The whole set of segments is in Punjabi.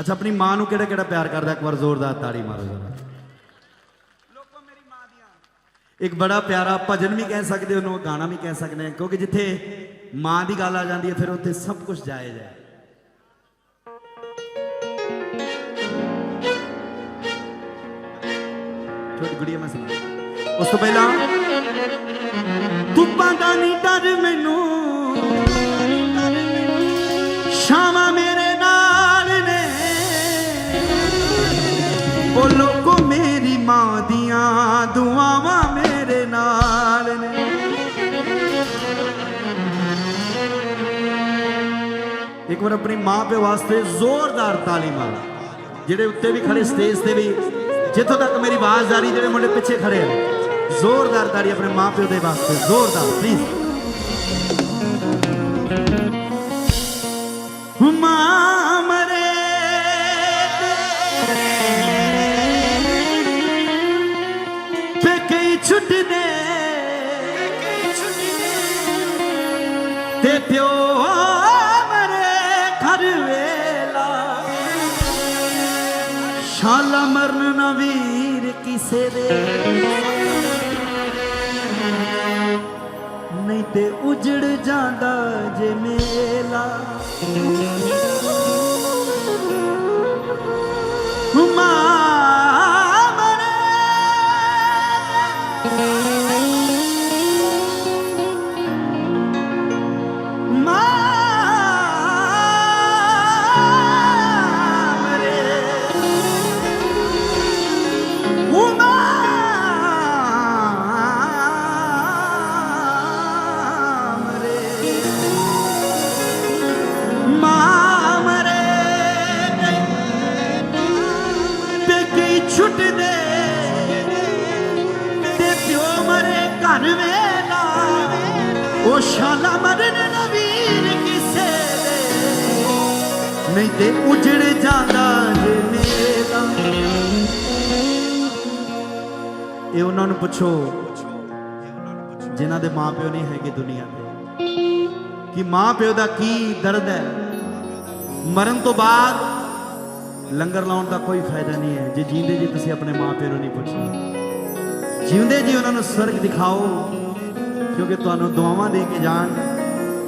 ਅੱਛਾ ਆਪਣੀ ਮਾਂ ਨੂੰ ਕਿਹੜਾ ਕਿਹੜਾ ਪਿਆਰ ਕਰਦਾ? ਇੱਕ ਵਾਰ ਜ਼ੋਰਦਾਰ ਤਾੜੀ ਮਾਰੋ ਜਰਾ। ਲੋਕੋ ਮੇਰੀ ਮਾਂ ਦੀਆਂ। ਇੱਕ ਬੜਾ ਪਿਆਰਾ ਭਜਨ ਵੀ ਕਹਿ ਸਕਦੇ ਹੋ ਉਹਨੂੰ ਗਾਣਾ ਵੀ ਕਹਿ ਸਕਦੇ ਕਿਉਂਕਿ ਜਿੱਥੇ ਮਾਂ ਦੀ ਗੱਲ ਆ ਜਾਂਦੀ ਹੈ ਫਿਰ ਉੱਥੇ ਸਭ ਕੁਝ ਜਾਇਜ਼ ਹੈ। ਛੋਟੀ ਗੁੜੀਆ ਮੈਂ ਸੁਣਾ ਉਸ ਤੋਂ ਪਹਿਲਾਂ ਧੁੱਪਾਂ ਦਾ ਨਹੀਂ ਡਰ ਮੈਨੂੰ ਵਾਰ ਆਪਣੀ ਮਾਂ ਪਿਓ ਵਾਸਤੇ ਜ਼ੋਰਦਾਰ ਤਾਲੀ ਮਾਰੋ ਜਿਹੜੇ ਉੱਤੇ ਵੀ ਖੜੇ ਸਟੇਜ ਤੇ ਵੀ, ਜਿੱਥੋਂ ਤੱਕ ਮੇਰੀ ਆਵਾਜ਼ ਆ ਰਹੀ, ਜਿਹੜੇ ਮੁੰਡੇ ਪਿੱਛੇ ਖੜੇ ਆ, ਜ਼ੋਰਦਾਰ ਤਾੜੀ ਆਪਣੇ ਮਾਂ ਪਿਓ ਦੇ ਵਾਸਤੇ, ਜ਼ੋਰਦਾਰ ਪਲੀਜ਼ ਮਾਂ ਮਰੇ ਤੇ ਕਈ ਛੁੱਟਦੇ ਤੇ ਪਿਓ ਸ਼ਾਲਾ ਮਰਨ ਨਾ ਵੀਰ ਕਿਸੇ ਦੇ। ਨਹੀਂ ਤੇ ਉਜੜ ਜਾਂਦਾ ਜੇ ਮੇਲਾ। ਵੇਲਾ। ਉਹ ਸ਼ਾਲਾ ਮਰਨ ਨਾ ਕਿਸੇ ਦੇ। ਨਹੀਂ ਤੇ ਉਜੜ ਜਾਂਦਾ ਜੇ ਮੇਰਾ ਇਹ ਉਹਨਾਂ ਨੂੰ ਪੁੱਛੋ, ਜਿਨ੍ਹਾਂ ਦੇ ਮਾਪਿਓ ਨਹੀਂ ਹੈਗੇ ਦੁਨੀਆ ਤੇ। ਕਿ ਮਾਪਿਓ ਦਾ ਕੀ ਦਰਦ ਹੈ? ਮਰਨ ਤੋਂ ਬਾਅਦ ਲੰਗਰ ਲਾਉਣ ਦਾ ਕੋਈ ਫਾਇਦਾ ਨਹੀਂ ਹੈ। ਜੇ ਜੀਂਦੇ ਜੀ, ਤੁਸੀਂ ਆਪਣੇ ਮਾਪਿਓ ਨੂੰ ਨਹੀਂ ਪੁੱਛਣਾ। ਜਿਉਂਦੇ ਜੀ ਉਹਨਾਂ ਨੂੰ ਸਵਰਗ ਦਿਖਾਓ, ਕਿਉਂਕਿ ਤੁਹਾਨੂੰ ਦੁਆਵਾਂ ਦੇ ਕੇ ਜਾਣ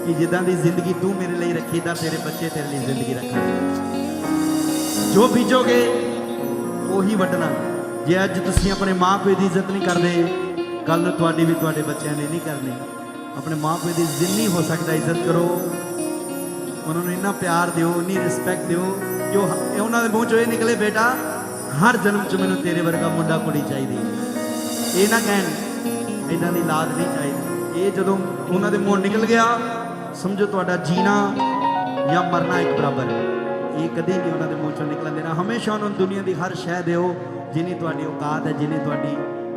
ਕਿ ਜਿੱਦਾਂ ਦੀ ਜ਼ਿੰਦਗੀ ਤੂੰ ਮੇਰੇ ਲਈ ਰੱਖੀ, ਤਾਂ ਤੇਰੇ ਬੱਚੇ ਤੇਰੇ ਲਈ ਜ਼ਿੰਦਗੀ ਰੱਖਣਗੇ। ਜੋ ਬੀਜੋਗੇ, ਉਹੀ ਵੱਢਣਾ। ਜੇ ਅੱਜ ਤੁਸੀਂ ਆਪਣੇ ਮਾਪੇ ਦੀ ਇੱਜ਼ਤ ਨਹੀਂ ਕਰਦੇ ਕੱਲ ਨੂੰ ਤੁਹਾਡੀ ਵੀ ਤੁਹਾਡੇ ਬੱਚਿਆਂ ਨੇ ਨਹੀਂ ਕਰਨੀ। ਆਪਣੇ ਮਾਪੇ ਦੀ ਜਿੰਨੀ ਹੋ ਸਕਦਾ ਇੱਜ਼ਤ ਕਰੋ। ਉਹਨਾਂ ਨੂੰ ਇੰਨਾ ਪਿਆਰ ਦਿਓ, ਇੰਨੀ ਰਿਸਪੈਕਟ ਦਿਓ ਕਿ ਉਹਨਾਂ ਦੇ ਮੂੰਹ ਚੋਂ ਇਹ ਨਿਕਲੇ, ਬੇਟਾ, ਹਰ ਜਨਮ 'ਚ ਮੈਨੂੰ ਤੇਰੇ ਵਰਗਾ ਮੁੰਡਾ ਕੁੜੀ ਚਾਹੀਦੀ ਹੈ। ਇਹ ਨਾ ਕਹਿਣ ਇਦਾਂ ਦੀ ਲਾਦ ਨਹੀਂ ਚਾਹੀਦੀ। ਇਹ ਜਦੋਂ ਉਹਨਾਂ ਦੇ ਮੂੰਹ ਨਿਕਲ ਗਿਆ, ਸਮਝੋ ਤੁਹਾਡਾ ਜੀਣਾ ਜਾਂ ਮਰਨਾ ਇੱਕ ਬਰਾਬਰ ਹੈ। ਇਹ ਕਦੇ ਨਹੀਂ ਉਹਨਾਂ ਦੇ ਮੂੰਹ ਚੋਂ ਨਿਕਲਣ ਦੇਣਾ। ਹਮੇਸ਼ਾ ਉਹਨਾਂ ਨੂੰ ਦੁਨੀਆ ਦੀ ਹਰ ਸ਼ੈ ਦਿਓ, ਜਿੰਨੀ ਤੁਹਾਡੀ ਔਕਾਤ ਹੈ, ਜਿੰਨੀ ਤੁਹਾਡੀ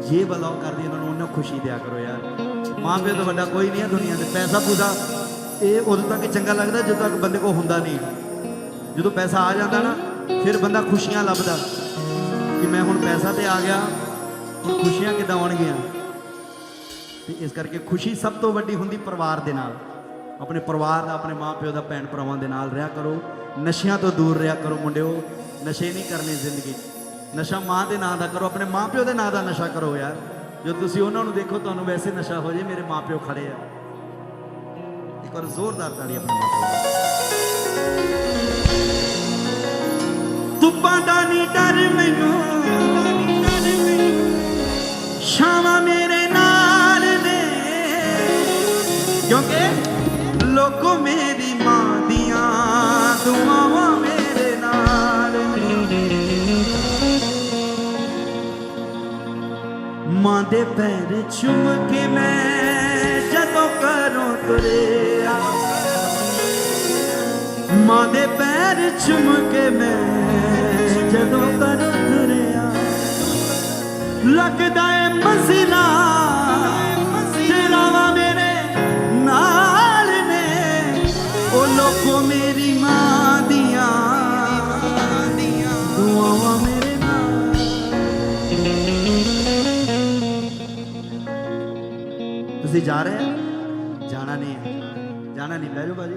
ਜੇਬ ਅਲਾਉ ਕਰਦੀ ਉਹਨਾਂ ਨੂੰ ਉਹਨਾਂ ਖੁਸ਼ੀ ਦਿਆ ਕਰੋ ਯਾਰ। ਮਾਂ ਪਿਓ ਤੋਂ ਵੱਡਾ ਕੋਈ ਨਹੀਂ ਹੈ ਦੁਨੀਆ ਤੇ। ਪੈਸਾ ਪੂਸਾ ਇਹ ਉਦੋਂ ਤੱਕ ਚੰਗਾ ਲੱਗਦਾ ਜਦੋਂ ਤੱਕ ਬੰਦੇ ਕੋਲ ਹੁੰਦਾ ਨਹੀਂ। ਜਦੋਂ ਪੈਸਾ ਆ ਜਾਂਦਾ ਨਾ, ਫਿਰ ਬੰਦਾ ਖੁਸ਼ੀਆਂ ਲੱਭਦਾ ਕਿ ਮੈਂ ਹੁਣ ਪੈਸਾ ਤੇ ਆ ਗਿਆ। ਖੁਸ਼ੀਆਂ ਕਿੱਦਾਂ ਆਉਣਗੀਆਂ? ਤੇ ਇਸ ਕਰਕੇ ਖੁਸ਼ੀ ਸਭ ਤੋਂ ਵੱਡੀ ਹੁੰਦੀ ਪਰਿਵਾਰ ਦੇ ਨਾਲ। ਆਪਣੇ ਪਰਿਵਾਰ ਦਾ, ਆਪਣੇ ਮਾਪਿਓ ਦਾ ਭੈਣ ਭਰਾਵਾਂ ਦੇ ਨਾਲ ਰਿਹਾ ਕਰੋ। ਨਸ਼ਿਆਂ ਤੋਂ ਦੂਰ ਰਿਹਾ ਕਰੋ ਮੁੰਡਿਓ। ਨਸ਼ੇ ਨਹੀਂ ਕਰਨੇ ਜ਼ਿੰਦਗੀ 'ਚ। ਨਸ਼ਾ ਮਾਂ ਦੇ ਨਾਂ ਦਾ ਕਰੋ, ਆਪਣੇ ਮਾਪਿਓ ਦੇ ਨਾਂ ਦਾ ਨਸ਼ਾ ਕਰੋ ਯਾਰ। ਜੋ ਤੁਸੀਂ ਉਹਨਾਂ ਨੂੰ ਦੇਖੋ, ਤੁਹਾਨੂੰ ਵੈਸੇ ਨਸ਼ਾ ਹੋ ਜੇ, ਮੇਰੇ ਮਾਪਿਓ ਖੜੇ ਆ। ਇੱਕ ਵਾਰ ਜ਼ੋਰਦਾਰ ਤਾੜੀ ਆਪਣੇ ਮਾਪਿਓ ਧੁੱਪਾਂ ਦਾ ਨਹੀਂ ਡਰ ਮੈਨੂੰ। ਛਾਵਾਂ ਮੇਰੇ ਨਾਲ ਨੇ। ਕਿਉਂਕਿ ਲੋਕੋ ਮੇਰੀ ਮਾਂ ਦੀਆਂ ਦੁਆਵਾਂ ਮੇਰੇ ਨਾਲ ਨੇ। ਮਾਂ ਦੇ ਪੈਰ ਚੁੰਮ ਕੇ ਮੈਂ ਜਦੋਂ ਕਰੋ ਤੁਰਿਆ। ਮਾਂ ਦੇ ਪੈਰ ਚੁੰਮ ਕੇ ਮੈਂ ਜਦੋਂ ਕਰੋ ਲੱਗਦਾ ਏ ਮਸਲਾ ਤੇਰਾ ਮੇਰੇ ਨਾਲ ਨੇ। ਉਹ ਲੋਕੋ ਮੇਰੀ ਮਾਂ ਦੀਆਂ। ਦੁਆਵਾਂ ਮੇਰੇ ਨਾਲ। ਤੁਸੀਂ ਜਾ ਰਹੇ ਹੋ? ਜਾਣਾ ਨਹੀਂ ਹੈ। ਜਾਣਾ ਨਹੀਂ। ਬਹਿ ਜਾਓ ਬਾਜੀ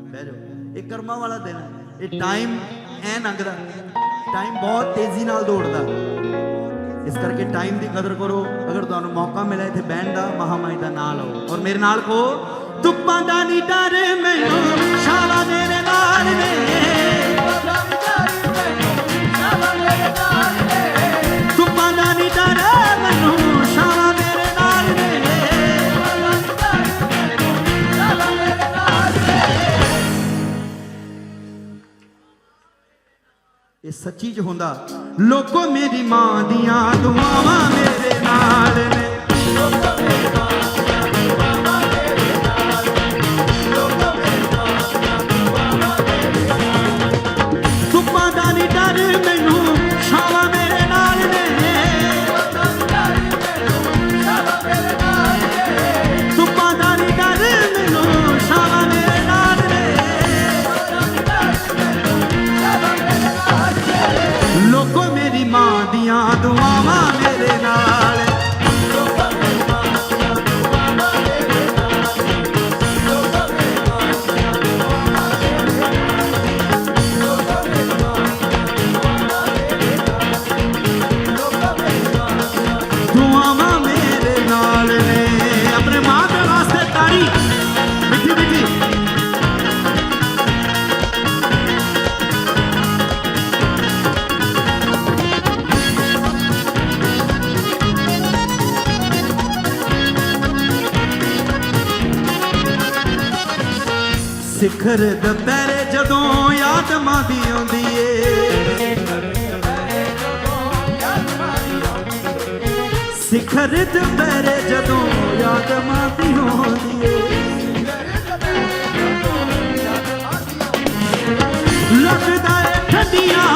ਬਹਿ ਜਾਓ। ਇਹ ਕਰਮਾਂ ਵਾਲਾ ਦਿਨ ਹੈ। ਇਹ ਟਾਈਮ ਐ ਲੰਘਦਾ। ਟਾਈਮ ਬਹੁਤ ਤੇਜ਼ੀ ਨਾਲ ਦੌੜਦਾ। ਇਸ ਕਰਕੇ ਟਾਈਮ ਦੀ ਕਦਰ ਕਰੋ। ਅਗਰ ਤੁਹਾਨੂੰ ਮੌਕਾ ਮਿਲੇ ਇੱਥੇ ਬਹਿਣ ਦਾ ਮਹਾਮਾਈ ਦਾ ਨਾਂ ਲਓ। ਔਰ ਮੇਰੇ ਨਾਲ ਕਹੋ ਧੁੱਪਾਂ ਦਾ ਨਹੀਂ ਡਰ ਮੈਨੂੰ ਸ਼ਾਲਾ ਮੇਰੇ ਨਾਲ ਨੇ। ਸੱਚੀ ਚ ਹੁੰਦਾ। ਲੋਕੋ ਮੇਰੀ ਮਾਂ ਦੀਆਂ ਦੁਆਵਾਂ ਮੇਰੇ ਨਾਲ ਨੇ। ਸਿਖਰ ਦੁਪਹਿਰੇ ਜਦੋਂ ਯਾਦ ਮਾਦੀ ਆਉਂਦੀ ਏ। ਸਿਖਰ ਦੁਪਹਿਰੇ ਜਦੋਂ ਯਾਦ ਮਾਦੀ ਆਉਂਦੀ ਏ। ਲੱਗਦਾ ਏ ਠੰਡੀਆਂ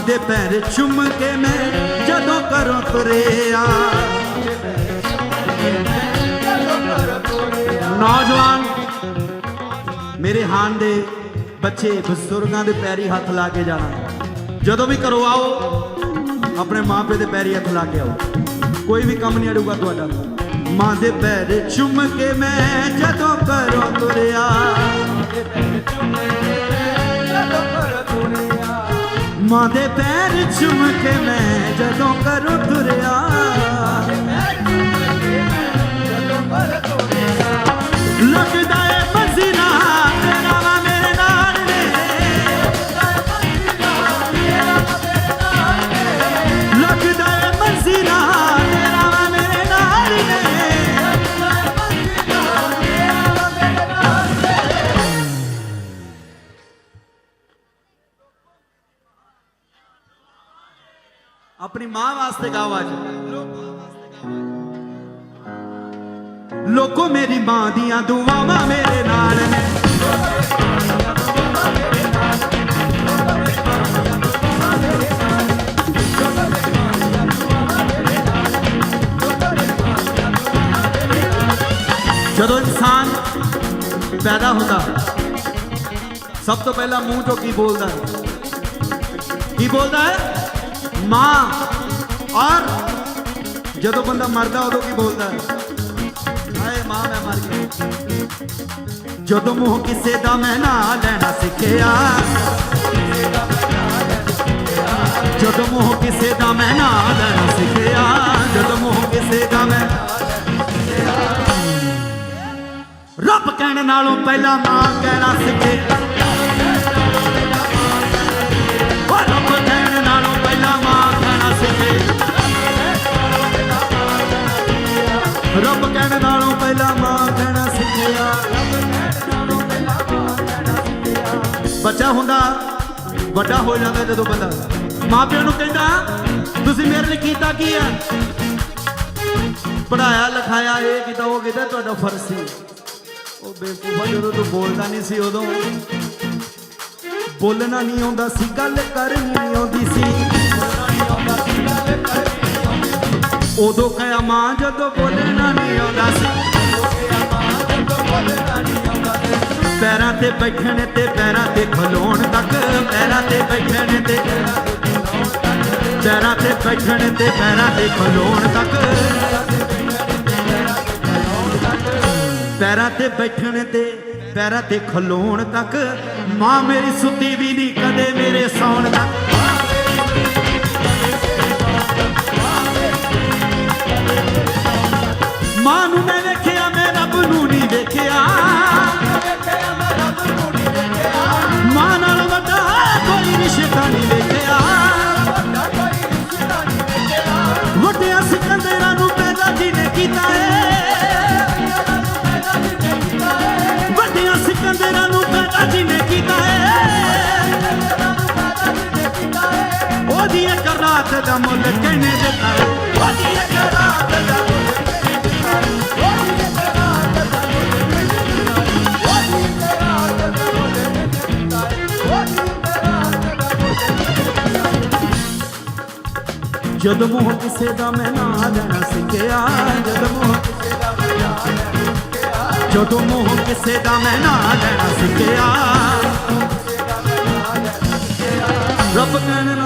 ਮਾਂ ਦੇ ਪੈਰ ਚੁੰਮ ਕੇ ਮੈਂ ਜਦੋਂ ਕਰੋ ਤੁਰਿਆ। ਨੌਜਵਾਨ, ਮੇਰੇ ਹਾਨ ਦੇ ਬੱਚੇ ਬਜ਼ੁਰਗਾਂ ਦੇ ਪੈਰੀ ਹੱਥ ਲਾ ਕੇ ਜਾਣਾ। ਜਦੋਂ ਵੀ ਘਰੋਂ ਆਓ, ਆਪਣੇ ਮਾਪੇ ਦੇ ਪੈਰੀ ਹੱਥ ਲਾ ਕੇ ਆਓ। ਕੋਈ ਵੀ ਕੰਮ ਨਹੀਂ ਅੜੂਗਾ ਤੁਹਾਡਾ। ਮਾਂ ਦੇ ਪੈਰ ਚੁੰਮ ਕੇ ਮੈਂ ਜਦੋਂ ਕਰੋ ਤੁਰਿਆ। ਮਾਂ ਦੇ ਪੈਰ ਚੁੰਮ ਕੇ ਮੈਂ ਜਦੋਂ ਕਰੋ ਤੁਰਿਆ। ਲੱਗਦਾ ਵਾਸਤੇ ਗਾਓ ਅੱਜ। ਲੋਕੋ ਮੇਰੀ ਮਾਂ ਦੀਆਂ ਦੁਆਵਾਂ ਮੇਰੇ ਨਾਲ ਨੇ। ਜਦੋਂ ਇਨਸਾਨ ਪੈਦਾ ਹੁੰਦਾ, ਸਭ ਤੋਂ ਪਹਿਲਾਂ ਮੂੰਹ ਤੋਂ ਕੀ ਬੋਲਦਾ ਹੈ? ਕੀ ਬੋਲਦਾ ਹੈ? ਮਾਂ। ਔਰ ਜਦੋਂ ਬੰਦਾ ਮਰਦਾ, ਉਦੋਂ ਕੀ ਬੋਲਦਾ? ਹਾਏ, ਮਾਂ, ਮੈਂ ਮਰ ਗਿਆ। ਜਦੋਂ ਮੂੰਹ ਕਿਸੇ ਦਾ ਮੈਂ ਨਾ ਲੈਣਾ ਸਿੱਖਿਆ। ਜਦੋਂ ਮੂੰਹ ਕਿਸੇ ਦਾ ਮੈਂ ਨਾ ਲੈਣਾ ਸਿੱਖਿਆ। ਜਦੋਂ ਮੂੰਹ ਕਿਸੇ ਦਾ ਮੈਂ ਰੱਬ ਕਹਿਣ ਨਾਲੋਂ ਪਹਿਲਾਂ ਮਾਂ ਕਹਿਣਾ ਸਿੱਖਿਆ ਬੱਚਾ ਹੁੰਦਾ, ਵੱਡਾ ਹੋ ਜਾਂਦਾ ਜਦੋਂ ਬੰਦਾ ਮਾਪਿਆਂ ਨੂੰ ਕਹਿੰਦਾ, ਤੁਸੀਂ ਮੇਰੇ ਲਈ ਕੀਤਾ ਕੀ ਆ? ਪੜਾਇਆ ਲਿਖਾਇਆ, ਇਹ ਕੀਤਾ, ਉਹ ਕੀਤਾ, ਤੁਹਾਡਾ ਫਰਜ਼ ਸੀ। ਉਹ ਬੇਕੂਫਾ ਜਦੋਂ ਤੂੰ ਬੋਲਦਾ ਨਹੀਂ ਸੀ ਉਦੋਂ। ਬੋਲਣਾ ਨਹੀਂ ਆਉਂਦਾ ਸੀ, ਗੱਲ ਕਰਨੀ ਆਉਂਦੀ ਸੀ। ਉਦੋਂ ਕਹਿਆ ਮਾਂ ਜਦੋਂ ਬੋਲਣਾ ਨਹੀਂ ਆਉਂਦਾ ਸੀ। ਪੈਰਾਂ ਤੇ ਬੈਠਣ ਤੇ ਪੈਰਾਂ ਤੇ ਖਲੋਣ ਤੱਕ, ਪੈਰਾਂ ਤੇ ਬੈਠਣ ਤੇ ਪੈਰਾਂ ਤੇ ਬੈਠਣ ਤੇ ਪੈਰਾਂ ਤੇ ਖਲੋਣ ਤੱਕ। ਪੈਰਾਂ ਤੇ ਬੈਠਣ ਤੇ ਪੈਰਾਂ ਤੇ ਖਲੋਣ ਤੱਕ, ਮਾਂ ਮੇਰੀ ਸੁੱਤੀ ਵੀ ਨਹੀਂ ਕਦੇ ਮੇਰੇ ਸੌਣ ਤੱਕ। ਮਾਂ ਨੂੰ ਜਦ ਮੂੰਹ ਕਿਸੇ ਦਾ ਮੈਂ ਨਾ ਲੈਣਾ ਸਿੱਖਿਆ। ਜਦ ਮੂੰਹ ਕਿਸੇ ਦਾ ਮੈਂ ਨਾ ਲੈਣਾ ਸਿੱਖਿਆ। ਜਦੋਂ ਮੂੰਹ ਕਿਸੇ ਦਾ ਮੈਂ ਨਾ ਲੈਣਾ ਸਿੱਖਿਆ। ਰੱਬ ਕਹਿਣ